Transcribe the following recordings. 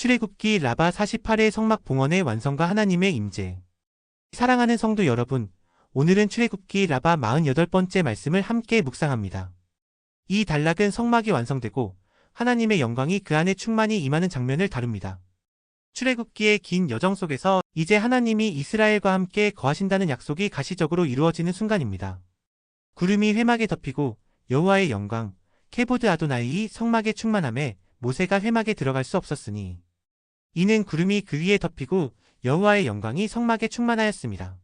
출애굽기 라바 48의 성막 봉헌의 완성과 하나님의 임재. 사랑하는 성도 여러분, 오늘은 출애굽기 라바 48번째 말씀을 함께 묵상합니다. 이 단락은 성막이 완성되고 하나님의 영광이 그 안에 충만히 임하는 장면을 다룹니다. 출애굽기의 긴 여정 속에서 이제 하나님이 이스라엘과 함께 거하신다는 약속이 가시적으로 이루어지는 순간입니다. 구름이 회막에 덮이고 여호와의 영광, 케보드 아도나이 성막의 충만함에 모세가 회막에 들어갈 수 없었으니 이는 구름이 그 위에 덮이고 여호와의 영광이 성막에 충만하였습니다.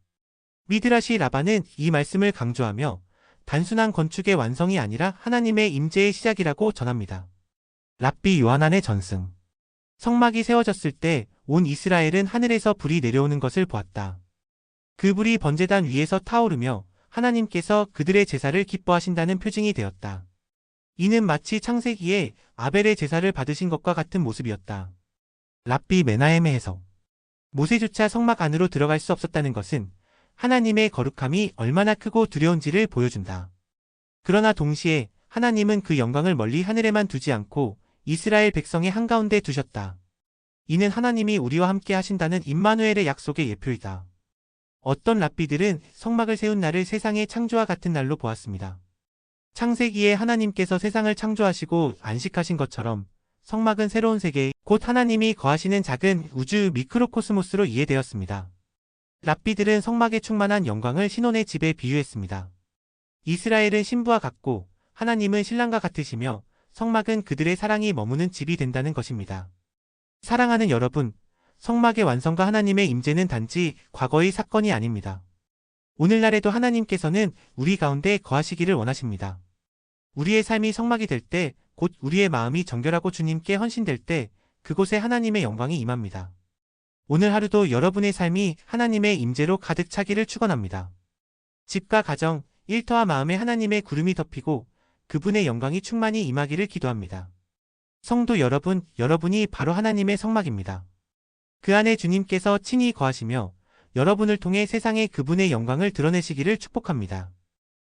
미드라시 라바는 이 말씀을 강조하며 단순한 건축의 완성이 아니라 하나님의 임재의 시작이라고 전합니다. 랍비 요하난의 전승 성막이 세워졌을 때 온 이스라엘은 하늘에서 불이 내려오는 것을 보았다. 그 불이 번제단 위에서 타오르며 하나님께서 그들의 제사를 기뻐하신다는 표징이 되었다. 이는 마치 창세기에 아벨의 제사를 받으신 것과 같은 모습이었다. 랍비 메나엠의 해석 모세조차 성막 안으로 들어갈 수 없었다는 것은 하나님의 거룩함이 얼마나 크고 두려운지를 보여준다. 그러나 동시에 하나님은 그 영광을 멀리 하늘에만 두지 않고 이스라엘 백성의 한가운데 두셨다. 이는 하나님이 우리와 함께 하신다는 임마누엘의 약속의 예표이다. 어떤 랍비들은 성막을 세운 날을 세상의 창조와 같은 날로 보았습니다. 창세기에 하나님께서 세상을 창조하시고 안식하신 것처럼 성막은 새로운 세계, 곧 하나님이 거하시는 작은 우주 미크로코스모스로 이해되었습니다. 랍비들은 성막에 충만한 영광을 신혼의 집에 비유했습니다. 이스라엘은 신부와 같고 하나님은 신랑과 같으시며 성막은 그들의 사랑이 머무는 집이 된다는 것입니다. 사랑하는 여러분, 성막의 완성과 하나님의 임재는 단지 과거의 사건이 아닙니다. 오늘날에도 하나님께서는 우리 가운데 거하시기를 원하십니다. 우리의 삶이 성막이 될 때, 곧 우리의 마음이 정결하고 주님께 헌신될 때, 그곳에 하나님의 영광이 임합니다. 오늘 하루도 여러분의 삶이 하나님의 임재로 가득 차기를 축원합니다. 집과 가정, 일터와 마음에 하나님의 구름이 덮이고 그분의 영광이 충만히 임하기를 기도합니다. 성도 여러분, 여러분이 바로 하나님의 성막입니다. 그 안에 주님께서 친히 거하시며 여러분을 통해 세상에 그분의 영광을 드러내시기를 축복합니다.